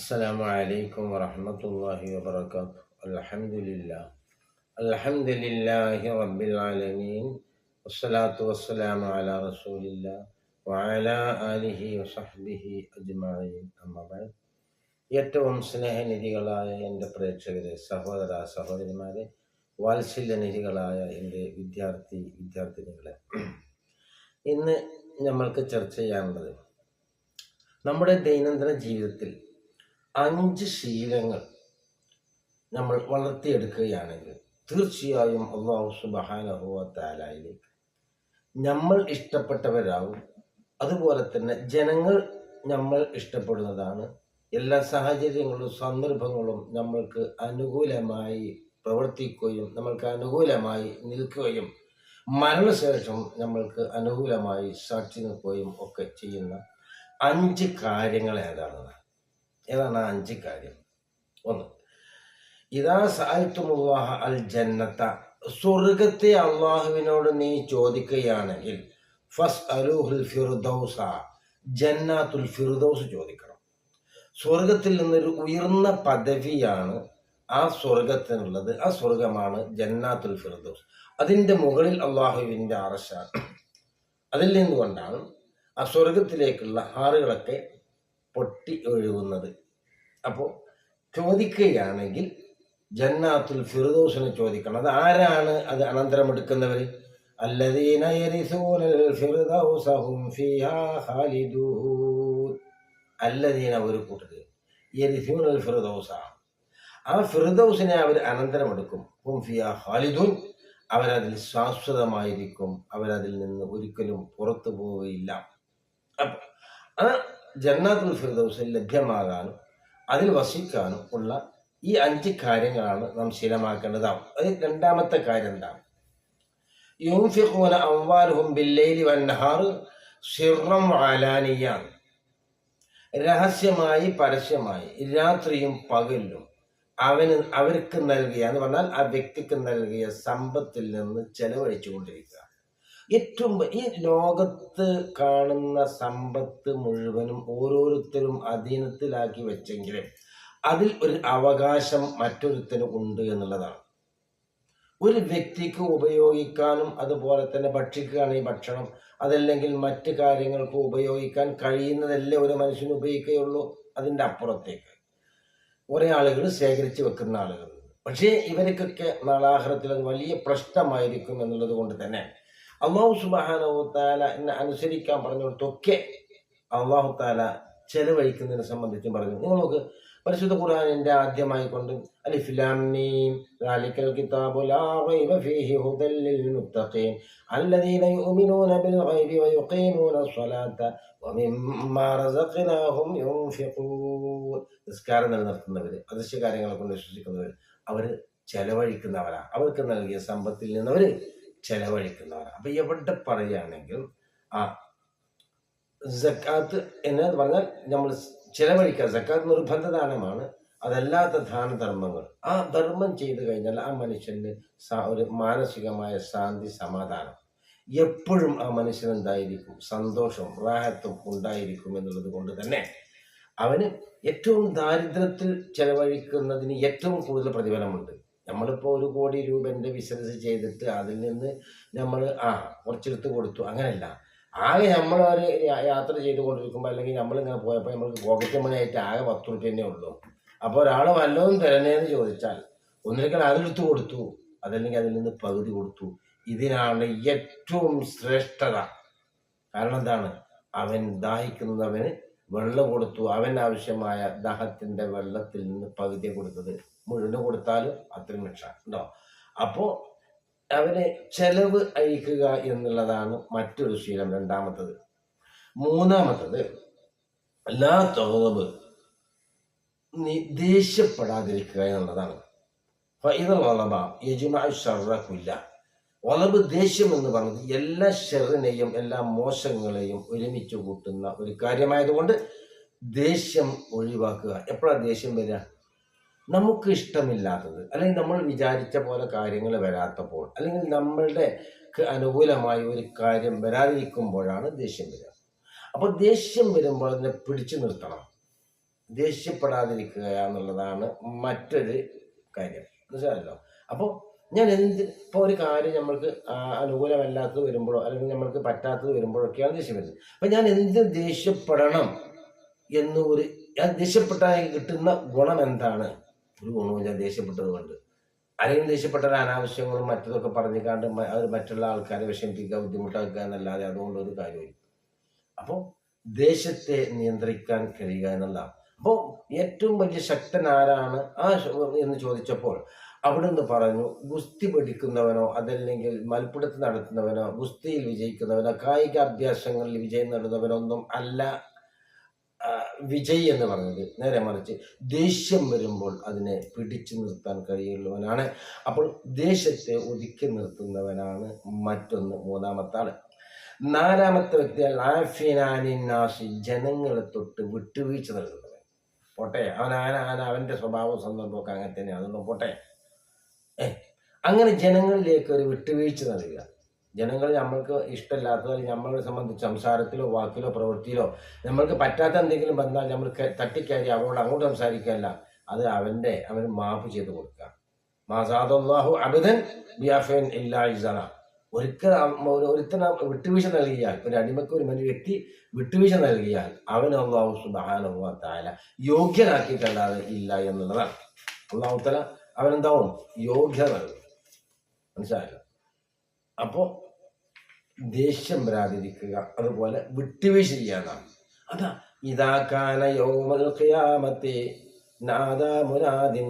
السلام عليكم ورحمة الله وبركاته الحمد لله الحمد لله رب العالمين والصلاة والسلام على رسول الله وعلى آله وصحبه أجمعين أما بعد ഏറ്റവും സ്നേഹനിധികളായ എൻ്റെ പ്രേക്ഷകരെ സഹോദര സഹോദരിമാരെ വാത്സല്യനിധികളായ എൻ്റെ വിദ്യാർത്ഥി വിദ്യാർത്ഥിനികളെ ഇന്ന് നമ്മൾക്ക് ചർച്ച ചെയ്യാനുള്ളത് നമ്മുടെ ദൈനംദിന ജീവിതത്തിൽ അഞ്ച് ശീലങ്ങൾ നമ്മൾ വളർത്തിയെടുക്കുകയാണെങ്കിൽ തീർച്ചയായും അള്ളാഹു സുബഹാനഹുവത്താലായിലേക്ക് നമ്മൾ ഇഷ്ടപ്പെട്ടവരാകും അതുപോലെ തന്നെ ജനങ്ങൾ നമ്മൾ ഇഷ്ടപ്പെടുന്നതാണ്. എല്ലാ സാഹചര്യങ്ങളും സന്ദർഭങ്ങളും നമ്മൾക്ക് അനുകൂലമായി പ്രവർത്തിക്കുകയും നമ്മൾക്ക് അനുകൂലമായി നിൽക്കുകയും മരണശേഷം നമ്മൾക്ക് അനുകൂലമായി സാക്ഷി നിൽക്കുകയും ഒക്കെ ചെയ്യുന്ന അഞ്ച് കാര്യങ്ങൾ ഏതാണ് ഏതാണ് ആ അഞ്ച് കാര്യം. ഒന്ന് ഇതാ സാഹിത്യമുള്ളാഹ അൽ ജന്നത്ത സ്വർഗത്തെ അള്ളാഹുവിനോട് നീ ചോദിക്കുകയാണെങ്കിൽ ഫസ് അലൂഹുൽ ഫിർദൗസ ജന്നാത്തുൽ ഫിർദൗസ് ചോദിക്കണം. സ്വർഗത്തിൽ നിന്നൊരു ഉയർന്ന പദവിയാണ് ആ സ്വർഗത്തിനുള്ളത് ആ സ്വർഗമാണ് ജന്നാത്തുൽ ഫിർദൗസ്. അതിന്റെ മുകളിൽ അള്ളാഹുവിന്റെ അറശാണ്. അതിൽ നിന്നുകൊണ്ടാണ് ആ സ്വർഗത്തിലേക്കുള്ള ഹാറുകളൊക്കെ പൊട്ടി ഒഴുകുന്നത്. അപ്പോൾ ചോദിക്കുകയാണെങ്കിൽ ജന്നാത്തുൽ ഫിറുദോസിനെ ചോദിക്കണം. അത് ആരാണ് അത് അനന്തരം എടുക്കുന്നവർ അല്ലദീന ഒരു കൂട്ടർ യരിസൂനൽ ആ ഫിർദൗസിനെ അവർ അനന്തരം എടുക്കും. ഹും അവരതിൽ ശാശ്വതമായിരിക്കും. അവരതിൽ നിന്ന് ഒരിക്കലും പുറത്തു പോവുകയില്ല. അപ്പൊ ആ ജന്നാത്തുൽ ഫിർദൗസിൽ ലഭ്യമാകാനും അതിൽ വസിക്കാനും ഉള്ള ഈ അഞ്ച് കാര്യങ്ങളാണ് നാം ശീലമാക്കേണ്ടതാവും അതിൽ രണ്ടാമത്തെ കാര്യം എന്താണ്? യൂംഫിഖൂന അംവാലുഹും ബില്ലൈലി വന്നഹാർ സിറം വാലാനിയാണ് രഹസ്യമായി പരസ്യമായി രാത്രിയും പകലും അവന് അവർക്ക് നൽകിയ എന്ന് പറഞ്ഞാൽ ആ വ്യക്തിക്ക് നൽകിയ സമ്പത്തിൽ നിന്ന് ചെലവഴിച്ചുകൊണ്ടിരിക്കുക. ഏറ്റവും ഈ ലോകത്ത് കാണുന്ന സമ്പത്ത് മുഴുവനും ഓരോരുത്തരും അധീനത്തിലാക്കി വെച്ചെങ്കിലും അതിൽ ഒരു അവകാശം മറ്റൊരുത്തന് ഉണ്ട് എന്നുള്ളതാണ്. ഒരു വ്യക്തിക്ക് ഉപയോഗിക്കാനും അതുപോലെ തന്നെ ഭക്ഷിക്കുകയാണെങ്കിൽ ഭക്ഷണം അതല്ലെങ്കിൽ മറ്റ് കാര്യങ്ങൾക്ക് ഉപയോഗിക്കാൻ കഴിയുന്നതല്ലേ ഒരു മനുഷ്യന് ഉപയോഗിക്കുകയുള്ളൂ അതിന്റെ അപ്പുറത്തേക്ക്. കുറേ ആളുകൾ ശേഖരിച്ച് വെക്കുന്ന ആളുകൾ. പക്ഷേ ഇവർക്കൊക്കെ നാളാഹാരത്തിൽ അത് വലിയ പ്രശ്നമായിരിക്കും എന്നുള്ളത് കൊണ്ട് തന്നെ അള്ളാഹു സുബാനവുത്താല എന്നെ അനുസരിക്കാൻ പറഞ്ഞിടത്തൊക്കെ അള്ളാഹു താല ചെലവഴിക്കുന്നതിനെ സംബന്ധിച്ച് പറഞ്ഞു. നിങ്ങൾ നോക്ക് പരിശുദ്ധ ഖുർആാനിന്റെ ആദ്യമായി കൊണ്ട് അലിഫ്ലാമീം അദൃശ്യ കാര്യങ്ങളെ കൊണ്ട് വിശ്വസിക്കുന്നവർ അവർ ചെലവഴിക്കുന്നവരാ. അവർക്ക് നൽകിയ സമ്പത്തിൽ നിന്നവര് ചെലവഴിക്കുന്നവരാണ് അപ്പൊ എവിടെ പറയുകയാണെങ്കിൽ ആ സക്കാത്ത് എന്ന് പറഞ്ഞാൽ നമ്മൾ ചെലവഴിക്കുക. സക്കാത്ത് നിർബന്ധ ദാനമാണ്. അതല്ലാത്ത ദാനധർമ്മങ്ങൾ. ആ ധർമ്മം ചെയ്തു കഴിഞ്ഞാൽ ആ മനുഷ്യന് ഒരു മാനസികമായ ശാന്തി സമാധാനം. എപ്പോഴും ആ മനുഷ്യൻ എന്തായിരിക്കും? സന്തോഷവും റാഹത്തും ഉണ്ടായിരിക്കും എന്നുള്ളത് കൊണ്ട് തന്നെ അവന് ഏറ്റവും ദാരിദ്ര്യത്തിൽ ചെലവഴിക്കുന്നതിന് ഏറ്റവും കൂടുതൽ പ്രതിഫലമുണ്ട്. നമ്മളിപ്പോൾ ഒരു കോടി രൂപന്റെ ബിസിനസ് ചെയ്തിട്ട് അതിൽ നിന്ന് നമ്മൾ ആ കുറച്ചെടുത്ത് കൊടുത്തു. അങ്ങനെയല്ല ആകെ നമ്മൾ ഒരു യാത്ര ചെയ്തുകൊണ്ടിരിക്കുമ്പോൾ അല്ലെങ്കിൽ നമ്മളിങ്ങനെ പോയപ്പോൾ നമുക്ക് പോക്കറ്റ് മണി ആയിട്ട് ആകെ പത്ത് റുപ്യ തന്നെ ഉള്ളൂ. അപ്പോൾ ഒരാൾ വല്ലതും തരണേന്ന് ചോദിച്ചാൽ ഒന്നിരിക്കൽ അതെടുത്ത് കൊടുത്തു. അതല്ലെങ്കിൽ അതിൽ നിന്ന് പകുതി കൊടുത്തു. ഇതിനാണ് ഏറ്റവും ശ്രേഷ്ഠത. കാരണം എന്താണ്? അവൻ ദാഹിക്കുന്നവന് വെള്ളം കൊടുത്തു. അവൻ ആവശ്യമായ ദാഹത്തിന്റെ വെള്ളത്തിൽ നിന്ന് പകുതി കൊടുത്തത്. മുഴുവൻ കൊടുത്താലും അത്രയും രക്ഷ ഉണ്ടോ? അപ്പോൾ അവന് ചെലവ് അയക്കുക എന്നുള്ളതാണ് മറ്റൊരു ശീലം രണ്ടാമത്തത്. മൂന്നാമത്തത് എല്ലാ തോന്നവ് നീ ദേഷ്യപ്പെടാതിരിക്കുക എന്നുള്ളതാണ്. ഇത് വളബ യജുമാ ഷർറക്കില്ല വളബ് ദേഷ്യം എന്ന് പറഞ്ഞത് എല്ലാ ഷെറിനെയും എല്ലാ മോശങ്ങളെയും ഒരുമിച്ച് കൂട്ടുന്ന ഒരു കാര്യമായതുകൊണ്ട് ദേഷ്യം ഒഴിവാക്കുക. എപ്പോഴാണ് ദേഷ്യം വരിക? നമുക്ക് ഇഷ്ടമില്ലാത്തത് അല്ലെങ്കിൽ നമ്മൾ വിചാരിച്ച പോലെ കാര്യങ്ങൾ വരാത്തപ്പോൾ അല്ലെങ്കിൽ നമ്മളുടെ അനുകൂലമായി ഒരു കാര്യം വരാതിരിക്കുമ്പോഴാണ് ദേഷ്യം വരിക. അപ്പോൾ ദേഷ്യം വരുമ്പോൾ അതിനെ പിടിച്ചു നിർത്തണം. ദേഷ്യപ്പെടാതിരിക്കുക എന്നുള്ളതാണ് മറ്റൊരു കാര്യം. മനസ്സിലായല്ലോ? അപ്പോൾ ഞാൻ എന്ത് ഇപ്പോൾ ഒരു കാര്യം നമ്മൾക്ക് അനുകൂലമല്ലാത്തത് വരുമ്പോഴോ അല്ലെങ്കിൽ നമ്മൾക്ക് പറ്റാത്തത് വരുമ്പോഴൊക്കെയാണ് ദേഷ്യം വരുന്നത്. അപ്പം ഞാൻ എന്ത് ദേഷ്യപ്പെടണം എന്ന് ഒരു ദേഷ്യപ്പെട്ടാൽ കിട്ടുന്ന ഗുണം എന്താണ്? ഒരു ഗുണവും ഞാൻ ദേഷ്യപ്പെട്ടത് കൊണ്ട്. അല്ലെങ്കിൽ ദേഷ്യപ്പെട്ട അനാവശ്യങ്ങളും മറ്റതൊക്കെ പറഞ്ഞിക്കാണ്ട് അത് മറ്റുള്ള ആൾക്കാരെ വിഷമിപ്പിക്കുക ബുദ്ധിമുട്ടാക്കുക എന്നല്ലാതെ അതുകൊണ്ട് ഒരു കാര്യമില്ല. അപ്പോൾ ദേശത്തെ നിയന്ത്രിക്കാൻ കഴിയുക എന്നുള്ളതാണ്. അപ്പോൾ ഏറ്റവും വലിയ ശക്തൻ ആരാണ് ആ എന്ന് ചോദിച്ചപ്പോൾ അവിടുന്ന് പറഞ്ഞു ഗുസ്തി പഠിക്കുന്നവനോ അതല്ലെങ്കിൽ മൽപ്പിടുത്ത് നടത്തുന്നവനോ ഗുസ്തിയിൽ വിജയിക്കുന്നവനോ കായിക അഭ്യാസങ്ങളിൽ വിജയം നേടുന്നവനോ ഒന്നും അല്ല വിജയ് എന്ന് പറഞ്ഞത് നേരെ മറിച്ച് ദേഷ്യം വരുമ്പോൾ അതിനെ പിടിച്ചു നിർത്താൻ കഴിയുള്ളവനാണ്. അപ്പോൾ ദേഷ്യത്തെ ഒതുക്കി നിർത്തുന്നവനാണ് മറ്റൊന്ന് മൂന്നാമത്തെ ആൾ നാലാമത്തെ വ്യക്തി ആഫിനാനിനാസി ജനങ്ങളെ തൊട്ട് വിട്ടുവീഴ്ച നൽകുന്നവൻ. പോട്ടെ അവൻ അവന്റെ അവന്റെ സ്വഭാവം സന്ദർഭമൊക്കെ അങ്ങനെ തന്നെയാണ് അതുകൊണ്ട് പോട്ടെ. അങ്ങനെ ജനങ്ങളിലേക്ക് ഒരു വിട്ടുവീഴ്ച നൽകുക. ജനങ്ങൾ നമ്മൾക്ക് ഇഷ്ടമില്ലാത്തതോ അല്ലെങ്കിൽ നമ്മളെ സംബന്ധിച്ച് സംസാരത്തിലോ വാക്കിലോ പ്രവൃത്തിയിലോ നമ്മൾക്ക് പറ്റാത്ത എന്തെങ്കിലും വന്നാൽ നമ്മൾ തട്ടിക്കയറി അവരോട് അങ്ങോട്ട് സംസാരിക്കുകയല്ല. അത് അവന്റെ അവന് മാപ്പ് ചെയ്ത് കൊടുക്കുക. മാസാദാഹു അബിദൻ ബിയാഫൻ ഇല്ലാ ഇസന ഒരിക്കൽ ഒരു ഒരുത്തന വിട്ടുവീഴ്ച നൽകിയാൽ ഒരു അടിമക്ക് ഒരു മറ്റു വ്യക്തി വിട്ടുവീഴ്ച നൽകിയാൽ അവൻ അള്ളാഹു സുബാനുവ താല യോഗ്യനാക്കിയിട്ടല്ലാതെ ഇല്ല എന്നുള്ളതാണ്. അള്ളാഹു അവനെന്താവും? യോഗ്യത നൽകും. മനസ്സിലായല്ലോ? അപ്പോൾ ദേഷ്യം വരാതിരിക്കുക അതുപോലെ വിട്ടുവീഴ്ച ചെയ്യാതാണ് അതാ ഇതാക്കാന യൗമൽ ഖിയാമത്തി നാദാ മുനാദിൻ.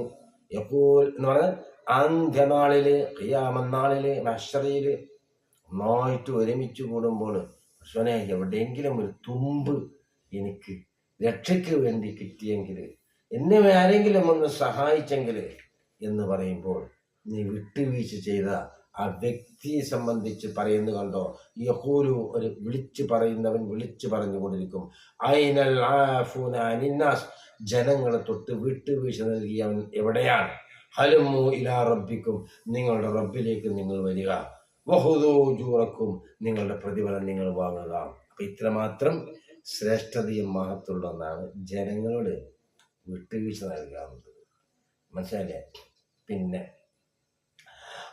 യഖൂൽ എന്ന് പറഞ്ഞാൽ അന്ത്യനാളിൽ ഖിയാമനാളിൽ മഷറയിൽ ഒന്നായിട്ട് ഒരുമിച്ച് കൂടുമ്പോൾ കർഷനെ എവിടെയെങ്കിലും ഒരു തുമ്പ് എനിക്ക് രക്ഷയ്ക്ക് വേണ്ടി കിട്ടിയെങ്കിൽ എന്നെ ആരെങ്കിലും ഒന്ന് സഹായിച്ചെങ്കിൽ എന്ന് പറയുമ്പോൾ നീ വിട്ടുവീഴ്ച ചെയ്ത. ആ വ്യക്തിയെ സംബന്ധിച്ച് പറയുന്നു കണ്ടോ? യഹൂരു ഒരു വിളിച്ചു പറയുന്നവൻ വിളിച്ചു പറഞ്ഞുകൊണ്ടിരിക്കും. ഐനൽ ആഫൂന അനിന്നാസ്? ജനങ്ങളെ തൊട്ട് വിട്ടുവീഴ്ച നൽകിയവൻ എവിടെയാണ്? ഹലുമു ഇലാ റബ്ബിക്കും നിങ്ങളുടെ റബ്ബിലേക്ക് നിങ്ങൾ വരിക. വഹുദൂ ജൂറക്കും നിങ്ങളുടെ പ്രതിഫലം നിങ്ങൾ വാങ്ങുക. അപ്പം ഇത്രമാത്രം ശ്രേഷ്ഠതയും മഹത്തുള്ള ഒന്നാണ് ജനങ്ങളോട് വിട്ടുവീഴ്ച നൽകാവുന്നത്. മനസ്സിലായില്ലേ? പിന്നെ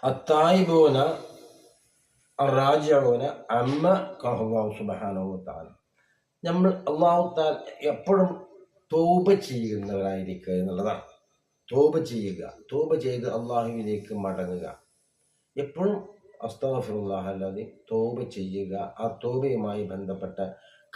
അത്തായിബൂന റാജിഊന അമ്മ കഹുല്ലാഹു സുബ്ഹാനഹു വതആല നമ്മൾ അള്ളാഹു താൻ എപ്പോഴും തോപ ചെയ്യുന്നവരായിരിക്കുക എന്നുള്ളതാണ്. തോപ ചെയ്യുക തോപ ചെയ്ത് അള്ളാഹുവിലേക്ക് മടങ്ങുക. എപ്പോഴും അസ്തഫുല്ലാഹല്ലാതെ തോപ ചെയ്യുക ആ തോപയുമായി ബന്ധപ്പെട്ട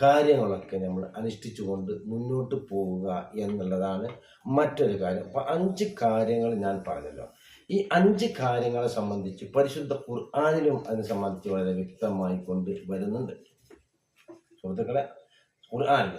കാര്യങ്ങളൊക്കെ നമ്മൾ അനുഷ്ഠിച്ചുകൊണ്ട് മുന്നോട്ട് പോവുക എന്നുള്ളതാണ് മറ്റൊരു കാര്യം. അപ്പം അഞ്ച് കാര്യങ്ങൾ ഞാൻ പറഞ്ഞല്ലോ. ഈ അഞ്ച് കാര്യങ്ങളെ സംബന്ധിച്ച് പരിശുദ്ധ ഖുർആാനിലും അതിനെ സംബന്ധിച്ച് വളരെ വ്യക്തമായി കൊണ്ട് വരുന്നുണ്ട് സുഹൃത്തുക്കളെ ഖുർആാനിൽ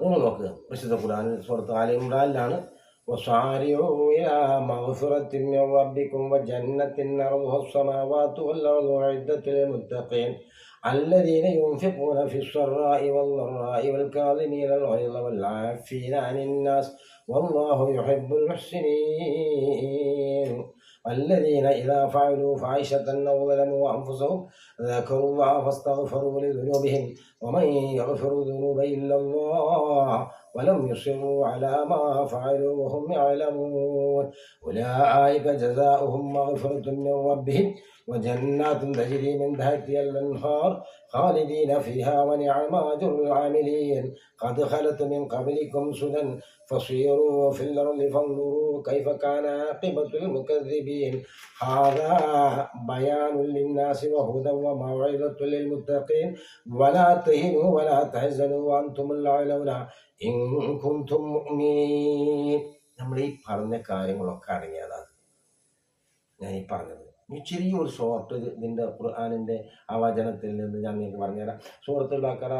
നിങ്ങൾ നോക്കുക പരിശുദ്ധ ഖുർആാനിൽ സുഹൃത്ത് ആല ഇമ്രാനിലാണ് وصارعوا إلى مغفرة من ربكم وجنة أرضها السماوات والأرض أعدت للمتقين الذين ينفقون في السراء والضراء والكاظمين الغيظ والعافين عن الناس والله يحب المحسنين الذين إذا فعلوا فاحشة أو ظلموا أنفسهم ذكروا الله فاستغفروا لذنوبهم ومن يغفر الذنوب إلا الله ولم يصروا على ما فعلوا وهم يعلمون. أولئك جزاؤهم مغفرة من ربهم وجنات تجري من تحتها الأنهار خالدين فيها ونعم أجر العاملين. قد خلت من قبلكم سنن فصيروا في الأرض فانظروا كيف كان عاقبة المكذبين. هذا بيان للناس وهدى وموعظة للمتقين. ولا تهنوا ولا تحزنوا وأنتم الأعلون. إن കുന്തും നമ്മൾ ഈ പറഞ്ഞ കാര്യങ്ങളൊക്കെ അടങ്ങിയതാണ് ഞാൻ ഈ പറഞ്ഞത് ചെറിയൊരു സോർട്ട് ഇതിന്റെ ഖുർആാനിന്റെ ആ വചനത്തിൽ നിന്ന് ഞാൻ നിങ്ങൾക്ക് പറഞ്ഞുതരാം. സുഹൃത്തു ബക്കറ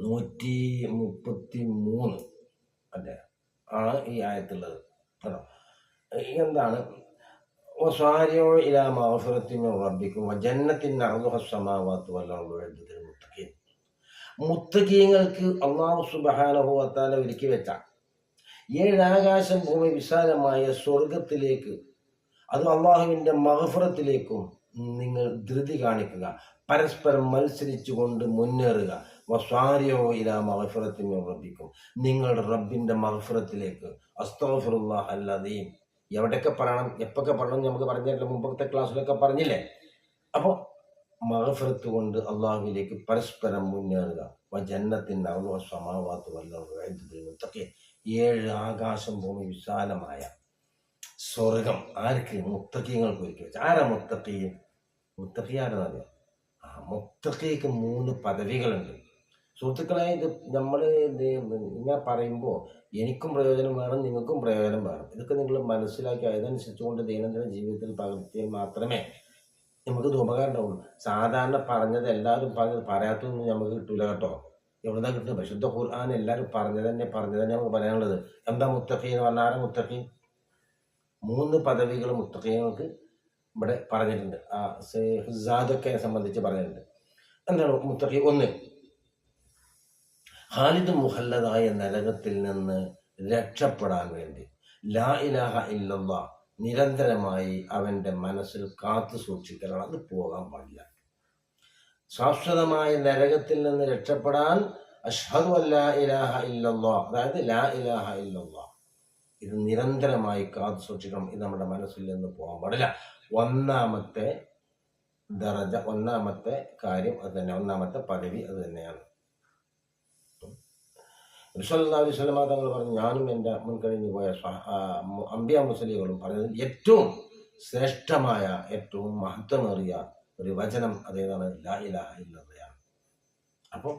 നൂറ്റി മുപ്പത്തി മൂന്ന് അല്ലേ? ആണ് ഈ ആയത്തുള്ളത്. കേട്ടോ? എന്താണ്? ഇലാ മാഫുറത്തിനും റബ്ബിക്കും ജന്നത്തിന്റെ അറുതുഹ സമാവാത്ത് വല്ല മുത്തകീങ്ങൾക്ക് അള്ളാഹു സുബഹാനഹുവത്താല ഒരുക്കി വെച്ച. ഏഴാകാശം ഭൂമി വിശാലമായ സ്വർഗത്തിലേക്ക് അത് അള്ളാഹുവിന്റെ മഹഫുറത്തിലേക്കും നിങ്ങൾ ധൃതി കാണിക്കുക. പരസ്പരം മത്സരിച്ചുകൊണ്ട് മുന്നേറുക. വസ്വാരിയോ ഇല മഹഫറത്തിന് വർദ്ധിക്കും നിങ്ങളുടെ റബ്ബിന്റെ മഹഫുറത്തിലേക്ക്. അസ്തഫറുല്ലാ അല്ലാതെയും എവിടെയൊക്കെ പറയണം? എപ്പൊക്കെ പറയണം നമുക്ക് പറഞ്ഞിട്ടില്ല. മുമ്പത്തെ ക്ലാസ്സിലൊക്കെ പറഞ്ഞില്ലേ? അപ്പോൾ മഹഫിറത്ത് കൊണ്ട് അള്ളാഹുവിലേക്ക് പരസ്പരം മുന്നേറുക. ജന്നത്തിന്റെ അള്ളോ സമാവാത്ത് വല്ലതൊക്കെ ഏഴ് ആകാശം ഭൂമി വിശാലമായ സ്വർഗം. ആർക്ക്? മുത്തക്കീങ്ങൾക്ക് ഒരുക്കി വെച്ചു. ആരാ മുത്തക്കി മുത്തക്കി ആരെന്നറിയാം ആ മുത്തക്കിക്ക് മൂന്ന് പദവികളുണ്ട്. സുഹൃത്തുക്കളെ ഇത് നമ്മൾ ഇത് ഇങ്ങനെ പറയുമ്പോൾ എനിക്കും പ്രയോജനം വേണം നിങ്ങൾക്കും പ്രയോജനം വേണം. ഇതൊക്കെ നിങ്ങൾ മനസ്സിലാക്കി അതനുസരിച്ചുകൊണ്ട് ദൈനംദിന ജീവിതത്തിൽ പകർത്തിയാൽ മാത്രമേ നമുക്ക് ഇത് ഉപകാരം ഉണ്ടാവുള്ളൂ. സാധാരണ പറഞ്ഞത് എല്ലാവരും പറഞ്ഞത് പറയാത്തതൊന്നും നമുക്ക് കിട്ടൂല കേട്ടോ. എവിടുന്നാ കിട്ടുന്നത്? പരിശുദ്ധ ഖുർആൻ എല്ലാവരും പറഞ്ഞത് തന്നെ പറഞ്ഞത് തന്നെ നമുക്ക് പറയാനുള്ളത്. എന്താ മുത്തഖി എന്ന് പറഞ്ഞാൽ ആരാ മുത്തഖി? മൂന്ന് പദവികൾ മുത്തഖികൾക്ക് ഇവിടെ പറഞ്ഞിട്ടുണ്ട്. ആ സേഹുസാദൊക്കെ സംബന്ധിച്ച് പറഞ്ഞിട്ടുണ്ട്. എന്താണ് മുത്തഖി? ഒന്ന് ഖാലിദ് മുഹല്ലദായ നരകത്തിൽ നിന്ന് രക്ഷപ്പെടാൻ വേണ്ടി. ലാ ഇലാഹ ഇല്ലല്ലാ നിരന്തരമായി അവന്റെ മനസ്സിൽ കാത്തു സൂക്ഷിക്കണം. അത് പോകാൻ പാടില്ല. ശാശ്വതമായ നരകത്തിൽ നിന്ന് രക്ഷപ്പെടാൻ അഷ്ഹദു ഇലാഹ ഇല്ലല്ലോ അതായത് ലാ ഇലാഹ ഇല്ലല്ലോ. ഇത് നിരന്തരമായി കാത്തു സൂക്ഷിക്കണം. ഇത് നമ്മുടെ മനസ്സിൽ നിന്ന് പോകാൻ പാടില്ല. ഒന്നാമത്തെ ദറജ ഒന്നാമത്തെ കാര്യം അത് തന്നെ. ഒന്നാമത്തെ പദവി അത് തന്നെയാണ്. അലൈഹി സ്വലമ പറഞ്ഞു ഞാനും എന്റെ മുൻകഴിഞ്ഞു പോയ അമ്പിയ മുസ്ലിങ്ങളും പറഞ്ഞത് ഏറ്റവും ശ്രേഷ്ഠമായ ഏറ്റവും മഹത്വമേറിയ ഒരു വചനം അതേതാണ് ലാ ഇലാഹ അപ്പോൾ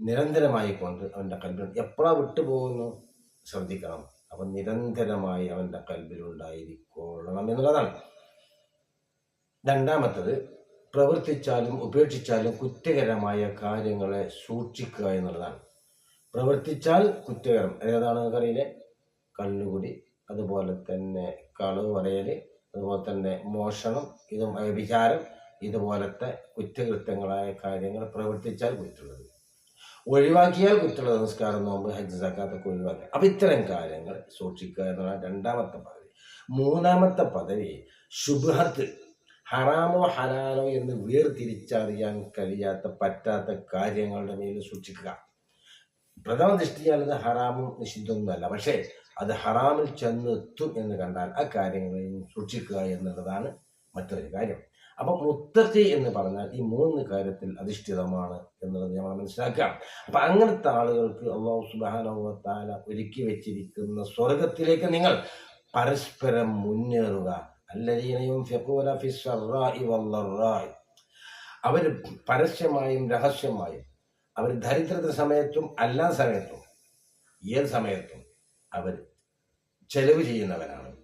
നിരന്തരമായി കൊണ്ട് അവന്റെ കൽബിൽ എപ്പോഴാ വിട്ടുപോകുന്നു ശ്രദ്ധിക്കണം. അപ്പം നിരന്തരമായി അവന്റെ കൽവിലുണ്ടായിരിക്കണം എന്നുള്ളതാണ്. രണ്ടാമത്തത് പ്രവർത്തിച്ചാലും ഉപേക്ഷിച്ചാലും കുറ്റകരമായ കാര്യങ്ങളെ സൂക്ഷിക്കുക എന്നുള്ളതാണ്. പ്രവർത്തിച്ചാൽ കുറ്റകരം. ഏതാണ് നിങ്ങൾക്കറിയില്ലേ? കള്ളുകുടി അതുപോലെ തന്നെ കളവ് പറയൽ അതുപോലെ തന്നെ മോഷണം ഇതും വ്യഭിചാരം ഇതുപോലത്തെ കുറ്റകൃത്യങ്ങളായ കാര്യങ്ങൾ പ്രവർത്തിച്ചാൽ കുറ്റുള്ളത് ഒഴിവാക്കിയാൽ കുറ്റുള്ളത് നമസ്കാരം നോമ്പ് ഹജ്ജ് സക്കാത്തൊക്കെ ഒഴിവാക്കുക അപ്പം ഇത്തരം കാര്യങ്ങൾ സൂക്ഷിക്കുക എന്നുള്ള രണ്ടാമത്തെ പദവി. മൂന്നാമത്തെ പദവി ശുഭത്ത് ഹറാമോ ഹലാലോ എന്ന് വേർതിരിച്ചറിയാൻ കഴിയാത്ത പറ്റാത്ത കാര്യങ്ങളുടെ മേൽ സൂക്ഷിക്കുക. പ്രഥമ ദൃഷ്ടിയാൽ ഇത് ഹറാമും നിഷിദ്ധമൊന്നുമല്ല പക്ഷേ അത് ഹറാമിൽ ചെന്നെത്തും എന്ന് കണ്ടാൽ ആ കാര്യങ്ങളിൽ സൂക്ഷിക്കുക എന്നുള്ളതാണ് മറ്റൊരു കാര്യം. അപ്പം മുത്തത്തി എന്ന് പറഞ്ഞാൽ ഈ മൂന്ന് കാര്യത്തിൽ അധിഷ്ഠിതമാണ് എന്നുള്ളത് നമ്മൾ മനസ്സിലാക്കുക അപ്പം അങ്ങനത്തെ ആളുകൾക്ക് അള്ളാഹു സുബാനോത്താല ഒരുക്കി വെച്ചിരിക്കുന്ന സ്വർഗത്തിലേക്ക് നിങ്ങൾ പരസ്പരം മുന്നേറുക. വല്ലറായി അവർ പരസ്യമായും രഹസ്യമായും അവർ ദരിദ്രത സമയത്തും എല്ലാ സമയത്തും ഏത് സമയത്തും അവർ ചെലവ് ചെയ്യുന്നവരാണ്.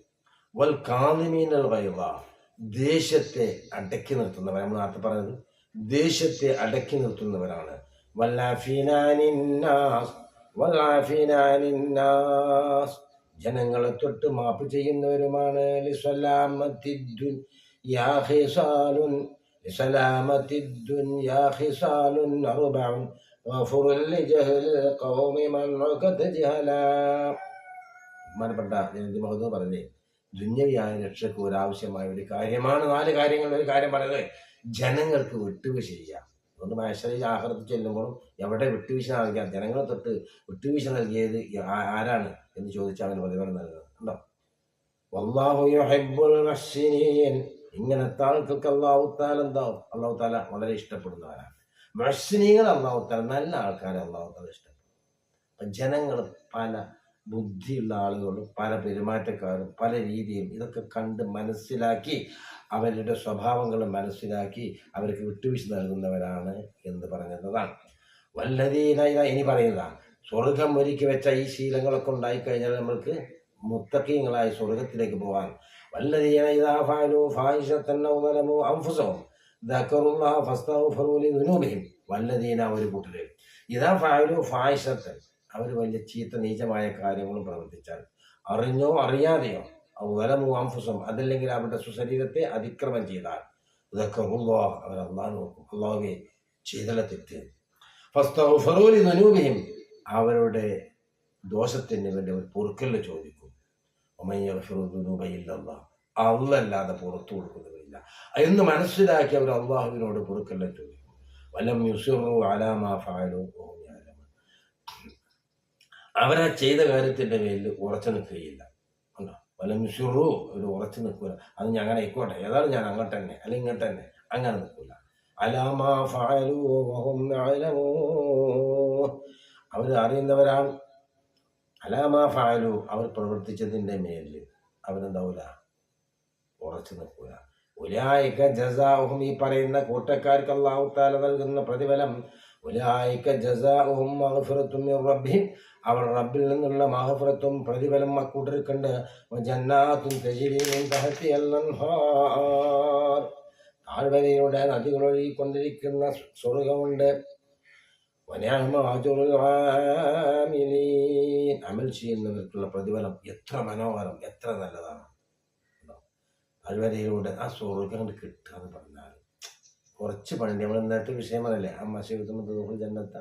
വൽ കാലിമീനൽ വൈവ ദേശത്തെ അടക്കി നിർത്തുന്നവർ നമ്മൾ നേരത്തെ പറഞ്ഞത് ദേശത്തെ അടക്കി നിർത്തുന്നവരാണ്. ജനങ്ങളെ തൊട്ട് മാപ്പ് ചെയ്യുന്നവരുമാണ്. لسلامة الدنيا خصال أربع غفر لجهل القوم من عقد جهلا ബഹുമാനപ്പെട്ട ജനതി മഹദൂർ പറഞ്ഞേ ദുന്യവിയായ രക്ഷയ്ക്ക് ഒരാവശ്യമായ ഒരു കാര്യമാണ് നാല് കാര്യങ്ങളിൽ ഒരു കാര്യം പറയുന്നത് ജനങ്ങൾക്ക് വിട്ടുവീഴ്ച ചെയ്യുക അതുകൊണ്ട് മനുഷ്യരിൽ ആഹ്റത്ത് ചെല്ലുമ്പോഴും എവിടെ വിട്ടുവീഴ്ച നൽകിയാൽ ജനങ്ങളെ തൊട്ട് വിട്ടുവീഴ്ച നൽകിയത് ആ- ആരാണ് എന്ന് ചോദിച്ചാൽ അവന് പ്രതിഫലം നൽകുന്നത് ഉണ്ടോ വല്ലാഹു യുഹിബ്ബുൽ മുഹ്സിനീൻ ഇങ്ങനത്തെ താങ്കൾക്ക് അള്ളാഹു താല എന്താവും? അള്ളാഹു താല വളരെ ഇഷ്ടപ്പെടുന്നവരാണ്. മുഹ്സിനീങ്ങൾ അള്ളാഹു താല നല്ല ആൾക്കാരെ അള്ളാഹു താല ഇഷ്ടപ്പെടും. അപ്പം ജനങ്ങൾ പല ബുദ്ധിയുള്ള ആളുകളും പല പെരുമാറ്റക്കാരും പല രീതിയും ഇതൊക്കെ കണ്ട് മനസ്സിലാക്കി അവരുടെ സ്വഭാവങ്ങൾ മനസ്സിലാക്കി അവർക്ക് വിട്ടുവീഴ്ച നൽകുന്നവരാണ് എന്ന് പറഞ്ഞതാണ്. വല്ലതീന ഇനി പറയുന്നതാണ് സ്വർഗം ഒരുക്കി വെച്ച ഈ ശീലങ്ങളൊക്കെ ഉണ്ടായിക്കഴിഞ്ഞാൽ നമ്മൾക്ക് മുത്തക്കീങ്ങളായി സ്വർഗത്തിലേക്ക് പോകാൻ വല്ലതീന ഇതാ ഫാലു ഫായിഷത്തന്നോ ظلموا أنفسهم ذكروا الله فاستغفروا لذنوبهم വല്ലതീന ഒരു കൂട്ടര് ഇതാ ഫാലു ഫായിഷത്തൻ അവർ വലിയ ചീത്ത നീചമായ കാര്യങ്ങളും പ്രവർത്തിച്ചാൽ അറിഞ്ഞോ അറിയാതെയോ വലമു അംഫുസം അതല്ലെങ്കിൽ അവരുടെ സുശരീരത്തെ അതിക്രമം ചെയ്താൽ ഇതൊക്കെ അവർ അള്ളാഹ് നോക്കും അള്ളാഹുവെ ചെയ്തല തെറ്റ് ഫസ്തഫറൂലി നനൂബിയും അവരുടെ ദോഷത്തിന് വേണ്ടി അവർ പൊറുക്കല് ചോദിക്കും അള്ളല്ലാതെ പുറത്തു കൊടുക്കുന്നവരില്ല. എന്ന് മനസ്സിലാക്കി അവർ അള്ളാഹുവിനോട് പൊറുക്കല്ല ചോദിക്കും. വലം യുസിറു അലാമാ യഅലമൂൻ. അവരാ ചെയ്ത കാര്യത്തിന്റെ പേരിൽ ഉറച്ചു നിൽക്കുകയില്ല. ഉണ്ടോ? വലം യുസിറു. ഒരു ഉറച്ചു നിൽക്കുക അത് ഞാൻ അങ്ങനെ ആയിക്കോട്ടെ. ഏതായാലും ഞാൻ അങ്ങോട്ട് തന്നെ. അല്ലെങ്കിൽ ഇങ്ങോട്ട് തന്നെ. അങ്ങനെ നിൽക്കില്ല അലാമാ യഅലമൂൻ. അവർ അറിയുന്നവരാണ് അലാമാ ഫാലു അവർ പ്രവർത്തിച്ചതിന്റെ മേലിൽ അവരെന്താവൂല ഉറച്ചു നിൽക്കുക ഉലായിക്ക ജസാഹും ഈ പറയുന്ന കൂട്ടക്കാർക്ക് അള്ളാഹുത്താല നൽകുന്ന പ്രതിഫലം ഉലായിക്ക ജസാഹും മഹഫുറത്തും റബ്ബിൻ അവർ റബ്ബിൽ നിന്നുള്ള മഹഫുറത്തും പ്രതിഫലം അക്കൂട്ടർക്കുണ്ട് ജന്നാത്തും തജ്രി മിൻ തഹ്തിഹൽ അൻഹാർ താഴ്വരയുടെ നദികൾ ഒഴുകിക്കൊണ്ടിരിക്കുന്ന സ്വർഗമുണ്ട് വനഅമ അജ്റുൽ ആമിലീൻ. അമൽ ചെയ്യുന്നവർക്കുള്ള പ്രതിഫലം എത്ര മനോഹരം എത്ര നല്ലതാണ്. താഴ്വരയിലൂടെ ആ സ്വർഗം കിട്ടുക എന്ന് പറഞ്ഞാൽ കുറച്ച് പണി. നമ്മൾ ഇന്നത്തെ വിഷയമല്ലേ അമ്മ ശിവത്തുമ്പോൾ ജന്നത്ത.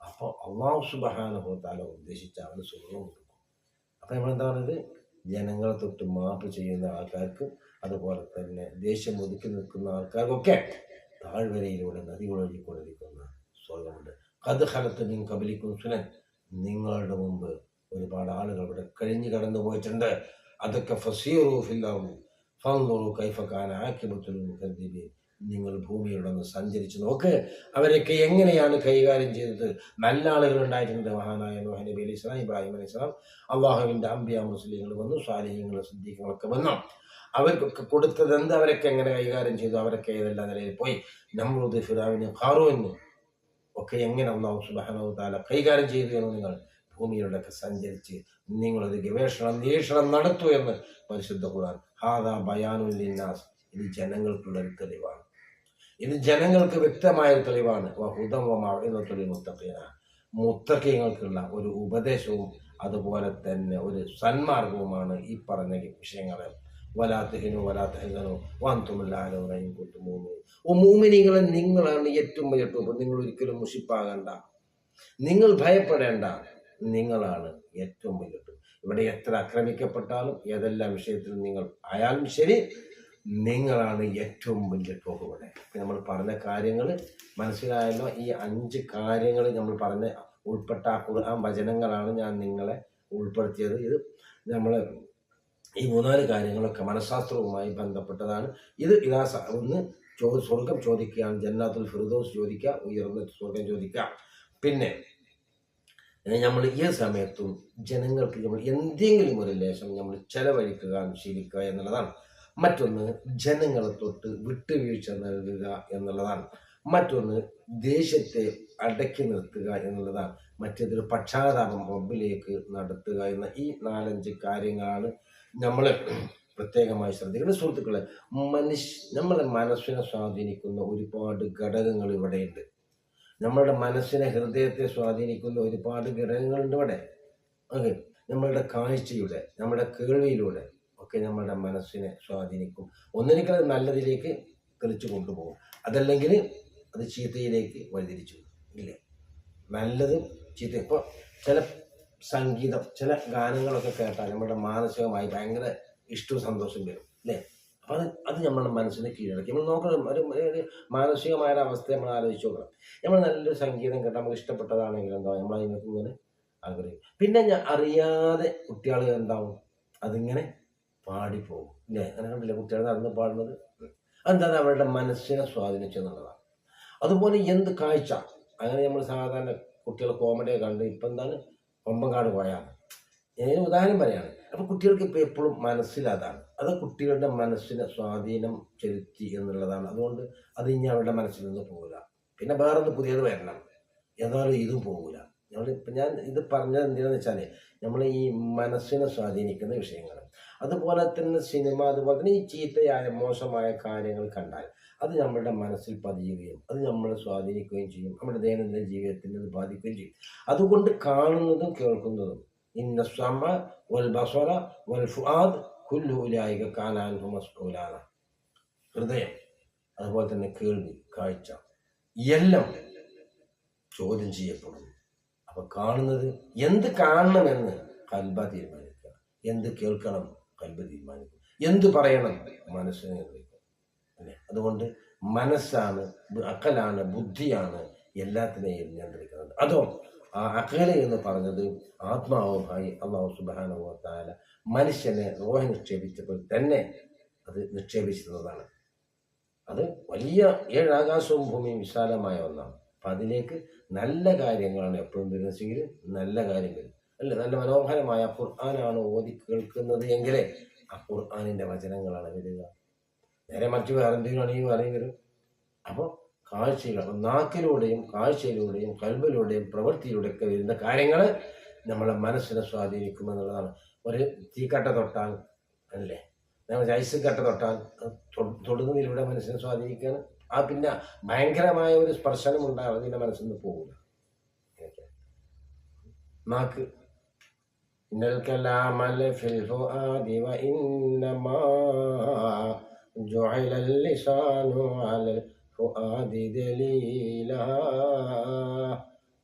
അപ്പോൾ അള്ളാഹു സുബഹാനുഭവത്താല ഉദ്ദേശിച്ച അവന് സ്വർഗം കൊടുക്കും. അപ്പം നമ്മളെന്താ പറയുന്നത്? ജനങ്ങളെ തൊട്ട് മാപ്പ് ചെയ്യുന്ന ആൾക്കാർക്ക് അതുപോലെ തന്നെ ദേഷ്യം ഒതുക്കി നിൽക്കുന്ന ആൾക്കാർക്കൊക്കെ താഴ്വരയിലൂടെ നദികൾ ഒഴുകിക്കൊണ്ടിരിക്കുന്ന സ്വർഗമുണ്ട്. കത് ഹലത്ത് നിങ്ങൾ കബലിക്കും നിങ്ങളുടെ മുമ്പ് ഒരുപാട് ആളുകൾ ഇവിടെ കഴിഞ്ഞു കടന്നു പോയിട്ടുണ്ട്. അതൊക്കെ ഫസീറു ഫില്ലാവു ഫൻദുറു കൈഫക്കാന ആക്കിബത്തുൽ മുഖദ്ദിബീൻ നിങ്ങൾ സഞ്ചരിച്ച് നോക്ക്. അവരൊക്കെ എങ്ങനെയാണ് കൈകാര്യം ചെയ്തത്? നല്ല ആളുകൾ ഉണ്ടായിട്ടുണ്ട്. മഹാനായ നബി അലൈഹി സ്വലാം ഇബ്രാഹിം അലൈഹി സ്വലാം. അള്ളാഹുവിന്റെ അമ്പിയ മുസ്ലിങ്ങൾ വന്നു സ്വാലിഹ്യങ്ങൾ സിദ്ദീഖുകളൊക്കെ വന്നു. അവർക്കൊക്കെ കൊടുത്തത് എന്ത്? അവരൊക്കെ എങ്ങനെ കൈകാര്യം ചെയ്തു? അവരൊക്കെ ഏതെല്ലാം നിലയിൽ പോയി? നമ്രൂദ് ഫിറാവിന് ഖാറൂവിന് ഒക്കെ എങ്ങനെ അള്ളാഹു സുബാനോ താല കൈകാര്യം ചെയ്തു എന്ന് നിങ്ങൾ ഭൂമിയിലൂടെയൊക്കെ സഞ്ചരിച്ച് നിങ്ങളൊരു ഗവേഷണം നിരീക്ഷണം നടത്തൂ എന്ന് പരിശുദ്ധ ഖുർആൻ ഹാദാ ബയാനുൽ ലിന്നാസ്. ഇത് ജനങ്ങൾക്കുള്ള ഒരു തെളിവാണ്. ഇത് ജനങ്ങൾക്ക് വ്യക്തമായ ഒരു തെളിവാണ്. എന്ന വമാവിനത്തുള്ളി മുത്തഖീന മുത്തഖീങ്ങൾക്കുള്ള ഒരു ഉപദേശവും അതുപോലെ തന്നെ ഒരു സന്മാർഗവുമാണ് ഈ പറഞ്ഞ വിഷയങ്ങളെ വലാത്തഹിനു വലാത്തഹിനു വാന്തുമില്ലാലും കൊത്തുമൂന്നു ഓ മൂമിനിങ്ങളെ നിങ്ങളാണ് ഏറ്റവും വലിയ ടോപ്പ് നിങ്ങൾ ഒരിക്കലും മുഷിപ്പാകണ്ട. നിങ്ങൾ ഭയപ്പെടേണ്ട. നിങ്ങളാണ് ഏറ്റവും വലിയ ഇവിടെ എത്ര ആക്രമിക്കപ്പെട്ടാലും ഏതെല്ലാം വിഷയത്തിലും നിങ്ങൾ ആയാലും ശരി നിങ്ങളാണ് ഏറ്റവും വലിയ ടോപ്പ് ഇവിടെ. നമ്മൾ പറഞ്ഞ കാര്യങ്ങൾ മനസ്സിലായല്ലോ. ഈ അഞ്ച് കാര്യങ്ങൾ നമ്മൾ പറഞ്ഞ ഉൾപ്പെട്ട ആ വചനങ്ങളാണ് ഞാൻ നിങ്ങളെ ഉൾപ്പെടുത്തിയത്. ഇത് നമ്മൾ ഈ മൂന്നാൽ കാര്യങ്ങളൊക്കെ മനഃശാസ്ത്രവുമായി ബന്ധപ്പെട്ടതാണ്. ഇത് ഇതാ ഒന്ന് ചോ സ്വർഗം ചോദിക്കുകയാണ്. ജന്നാത്തുൽ ഫിറുദോസ് ചോദിക്കുക ഉയർന്ന സ്വർഗം ചോദിക്കുക. പിന്നെ നമ്മൾ ഈ സമയത്തും ജനങ്ങൾക്ക് നമ്മൾ എന്തെങ്കിലും ഒരു ലേശം നമ്മൾ ചെലവഴിക്കുക ശീലിക്കുക എന്നുള്ളതാണ്. മറ്റൊന്ന് ജനങ്ങളെ തൊട്ട് വിട്ടുവീഴ്ച നൽകുക എന്നുള്ളതാണ്. മറ്റൊന്ന് ദേശത്തെ അടക്കി നിർത്തുക എന്നുള്ളതാണ്. മറ്റേതൊരു പക്ഷാതാപം റബ്ബിലേക്ക് നടത്തുക എന്ന ഈ നാലഞ്ച് കാര്യങ്ങളാണ് നമ്മൾ പ്രത്യേകമായി ശ്രദ്ധിക്കുന്ന സുഹൃത്തുക്കളെ മനുഷ്യ നമ്മളെ മനസ്സിനെ സ്വാധീനിക്കുന്ന ഒരുപാട് ഘടകങ്ങൾ ഇവിടെയുണ്ട്. നമ്മളുടെ മനസ്സിനെ ഹൃദയത്തെ സ്വാധീനിക്കുന്ന ഒരുപാട് ഘടകങ്ങളുണ്ട് ഇവിടെ. ഓക്കെ? നമ്മളുടെ കാഴ്ചയുടെ നമ്മുടെ കേൾവിയിലൂടെ ഒക്കെ നമ്മുടെ മനസ്സിനെ സ്വാധീനിക്കും. ഒന്നിനേക്കാൾ നല്ലതിലേക്ക് തെളിച്ചു കൊണ്ടുപോകും. അതല്ലെങ്കിൽ അത് ചീത്തയിലേക്ക് വഴിതിരിച്ചു. ഇല്ലേ? നല്ലത് ചീത്ത. ഇപ്പോൾ ചില സംഗീതം ചില ഗാനങ്ങളൊക്കെ കേട്ടാൽ നമ്മുടെ മാനസികമായി ഭയങ്കര ഇഷ്ടവും സന്തോഷം വരും അല്ലേ? അപ്പം അത് അത് നമ്മുടെ മനസ്സിനെ കീഴടക്കി. നമ്മൾ നോക്കണം ഒരു മാനസികമായ ഒരു അവസ്ഥ നമ്മൾ ആലോചിച്ച് നോക്കണം. നമ്മൾ നല്ലൊരു സംഗീതം കേട്ടാൽ നമുക്ക് ഇഷ്ടപ്പെട്ടതാണെങ്കിൽ എന്താ നമ്മൾ അതിനൊക്കെ ഇങ്ങനെ ആഗ്രഹിക്കും. പിന്നെ ഞാൻ അറിയാതെ കുട്ടികൾ എന്താവും? അതിങ്ങനെ പാടിപ്പോകും ഇല്ലേ അങ്ങനെ കണ്ടില്ല കുട്ടികൾ നടന്ന് പാടുന്നത്? എന്താണ് അവരുടെ മനസ്സിനെ സ്വാധീനിച്ചെന്നുള്ളതാണ് അതുപോലെ എന്ത് കാഴ്ച? അങ്ങനെ നമ്മൾ സാധാരണ കുട്ടികൾ കോമഡിയെ കണ്ട് ഇപ്പം എന്താണ്? കൊമ്പങ്കാട് പോയാൽ ഞാൻ ഉദാഹരണം പറയാണ്. അപ്പോൾ കുട്ടികൾക്ക് ഇപ്പോൾ എപ്പോഴും മനസ്സിലതാണ്. അത് കുട്ടികളുടെ മനസ്സിനെ സ്വാധീനം ചെലുത്തി എന്നുള്ളതാണ്. അതുകൊണ്ട് അത് ഇനി അവരുടെ മനസ്സിൽ നിന്ന് പോകില്ല പിന്നെ വേറൊന്ന് പുതിയത് വരണം. എന്നാലും ഇതും പോകില്ല നമ്മൾ ഇപ്പം ഞാൻ ഇത് പറഞ്ഞത് എന്തിനാന്ന് വെച്ചാൽ നമ്മൾ ഈ മനസ്സിനെ സ്വാധീനിക്കുന്ന വിഷയങ്ങൾ അതുപോലെ തന്നെ സിനിമ അതുപോലെ തന്നെ ഈ ചീത്തയായ മോശമായ കാര്യങ്ങൾ കണ്ടാൽ അത് നമ്മളുടെ മനസ്സിൽ പതിയുകയും അത് നമ്മളെ സ്വാധീനിക്കുകയും ചെയ്യും. നമ്മുടെ ദൈനംദിന ജീവിതത്തിന് അത് ബാധിക്കുകയും ചെയ്യും. അതുകൊണ്ട് കാണുന്നതും കേൾക്കുന്നതും ഇന്ന സമ വൽ ബസറ വൽ ഫുആദ് കുല്ലു ഉലായിക കാനാൻഹു ഹൃദയം അതുപോലെ തന്നെ കേൾവി കാഴ്ച എല്ലാം ചോദ്യം ചെയ്യപ്പെടും അപ്പൊ കാണുന്നത് എന്ത് കാണണമെന്ന് കൽബ തീരുമാനിക്കുക. എന്ത് കേൾക്കണം കൽബ തീരുമാനിക്കുക എന്ത് പറയണം മനസ്സിനെ അല്ലേ? അതുകൊണ്ട് മനസ്സാണ് അക്കലാണ് ബുദ്ധിയാണ് എല്ലാത്തിനെയും നിയന്ത്രിക്കുന്നത്. അതോ ആ അക്കല എന്ന് പറഞ്ഞത് ആത്മാവുമായി അള്ളാഹു സുബാനുഭവത്താല മനുഷ്യനെ റോഹ നിക്ഷേപിച്ചപ്പോൾ തന്നെ അത് നിക്ഷേപിച്ചിരുന്നതാണ്. അത് വലിയ ഏഴ് ആകാശവും ഭൂമിയും വിശാലമായ ഒന്നാണ്. അപ്പം അതിലേക്ക് നല്ല കാര്യങ്ങളാണ് എപ്പോഴും വിരസിക്കൽ നല്ല കാര്യങ്ങൾ. അല്ല? നല്ല മനോഹരമായ ഖുർആനാണ് ഓതി കേൾക്കുന്നത് എങ്കിലേ ആ ഖുർആാനിന്റെ വചനങ്ങളാണ് വരിക. നേരെ മറ്റു വേറെ എന്തെങ്കിലും ആണെങ്കിൽ വേറെയും വരും. അപ്പോൾ കാഴ്ചയിൽ അപ്പം നാക്കിലൂടെയും കാഴ്ചയിലൂടെയും കൽവിലൂടെയും പ്രവൃത്തിയിലൂടെ ഒക്കെ വരുന്ന കാര്യങ്ങൾ നമ്മളെ മനസ്സിനെ സ്വാധീനിക്കും എന്നുള്ളതാണ് ഒരു തീക്കട്ട തൊട്ടാൽ അല്ലേ? നമ്മൾ ഐസ് കട്ട തൊട്ടാൽ തൊടുന്നതിലൂടെ മനസ്സിനെ സ്വാധീനിക്കുകയാണ് ആ പിന്നെ ഭയങ്കരമായ ഒരു സ്പർശനം ഉണ്ടാകും അതിന്റെ മനസ്സിൽ നിന്ന് പോകില്ല നാക്ക്. ഇന്നൽ കലാമൽ ഫിൽ ഫുആദി വ ഇന്നമാ جعل اللسان على الفؤاد دليلا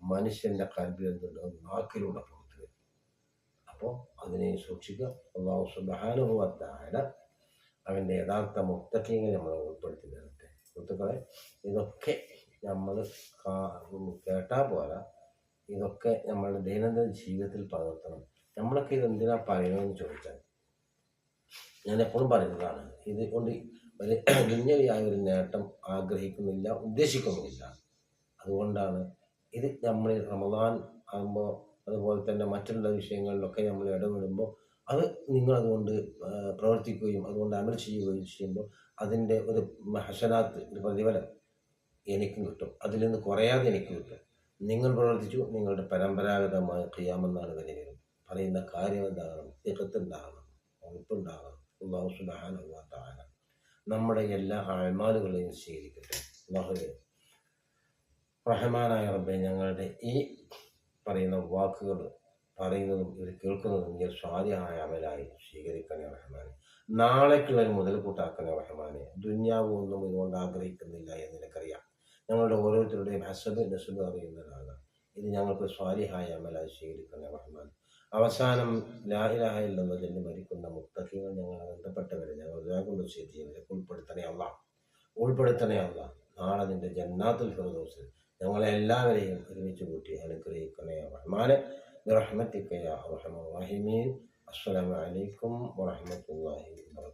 മനുഷ്യന്റെ കൽബിൽ എന്തുണ്ട് അത് നാക്കിലൂടെ പുറത്തു വരും അപ്പോൾ അതിനെ സൂക്ഷിക്കുക അള്ളാഹു സുബാനുഭവത്തായ അവൻ്റെ യഥാർത്ഥ മുക്തക്കീങ്ങൾ നമ്മൾ ഉൾപ്പെടുത്തി തരട്ടെ സുഹൃത്തുക്കളെ ഇതൊക്കെ നമ്മൾ കേട്ടാൽ പോരാ ഇതൊക്കെ നമ്മളുടെ ദൈനംദിന ജീവിതത്തിൽ പകർത്തണം നമ്മളൊക്കെ ഇത് എന്തിനാ പറയണമെന്ന് ചോദിച്ചാൽ ഞാൻ എപ്പോഴും പറയുന്നതാണ് ഇത് കൊണ്ട് വലിയ ഒരു നേട്ടം ആഗ്രഹിക്കുന്നില്ല ഉദ്ദേശിക്കുന്നില്ല. അതുകൊണ്ടാണ് ഇത് നമ്മൾ റമദാൻ ആകുമ്പോൾ അതുപോലെ തന്നെ മറ്റുള്ള വിഷയങ്ങളിലൊക്കെ നമ്മൾ ഇടപെടുമ്പോൾ അത് നിങ്ങളതുകൊണ്ട് അതുകൊണ്ട് പ്രവർത്തിക്കുകയും അതുകൊണ്ട് അമൽ ചെയ്യുകയും ചെയ്യുമ്പോൾ അതിന്റെ ഒരു ഹസനാത്ത് ഒരു പ്രതിഫലം എനിക്കും കിട്ടും. അതിൽ നിന്ന് കുറയാതെ എനിക്ക് കിട്ടും. നിങ്ങൾ പ്രവർത്തിച്ചു നിങ്ങളുടെ പരമ്പരാഗതമായ ക്രിയാമെന്നാണ് വരിക പറയുന്ന കാര്യം എന്താകണം തികത്തുണ്ടാകണം ഉറപ്പുണ്ടാകണം. അള്ളാഹു സുബ്ഹാനഹു താല നമ്മുടെ എല്ലാ ആഴ്മാലുകളെയും സ്വീകരിക്കട്ടെ അള്ളാഹു റഹ്മാനായ റബ്ബെ ഞങ്ങളുടെ ഈ പറയുന്ന വാക്കുകൾ പറയുന്നതും ഇത് കേൾക്കുന്നതും നീ സ്വാധീനമായ അമലായി സ്വീകരിക്കണേ റഹ്മാനെ. നാളേക്കുള്ള ഒരു മുതൽക്കൂട്ടാക്കണേ റഹ്മാനെ. ദുന്യാവ് ഒന്നും ഇതുകൊണ്ട് ആഗ്രഹിക്കുന്നില്ല എന്ന് നിനക്കറിയാം. ഞങ്ങളുടെ ഓരോരുത്തരുടെയും ഹസബ് നസുബ് അറിയുന്നതാണ് ഇത് ഞങ്ങൾക്ക് സ്വാലിഹായ അമലായി സ്വീകരിക്കണേ റഹ്മാൻ അവസാനം ലാഹിലാഹ ഇല്ലെന്ന് ചെല്ലി മരിക്കുന്ന മുത്തഖീങ്ങൾ ഞങ്ങൾ ബന്ധപ്പെട്ടവരെ ഞങ്ങൾ ഉദാഹരണം ചെയ്ത് ജീവിതത്തിൽ ഉൾപ്പെടുത്തണേ അല്ല ഉൾപ്പെടുത്തണേ അല്ല നാളെ നിന്റെ ജന്നാത്തുൽ ഫിറദോസിൽ ഞങ്ങളെ എല്ലാവരെയും ഒരുമിച്ച് കൂട്ടി അനുഗ്രഹിക്കണേ റഹ്മാനെ. റഹ്മത്തിക്കയ റഹ്മീൻ. അസ്സലാമലൈക്കും വറഹമത്തല്ലാഹി വാ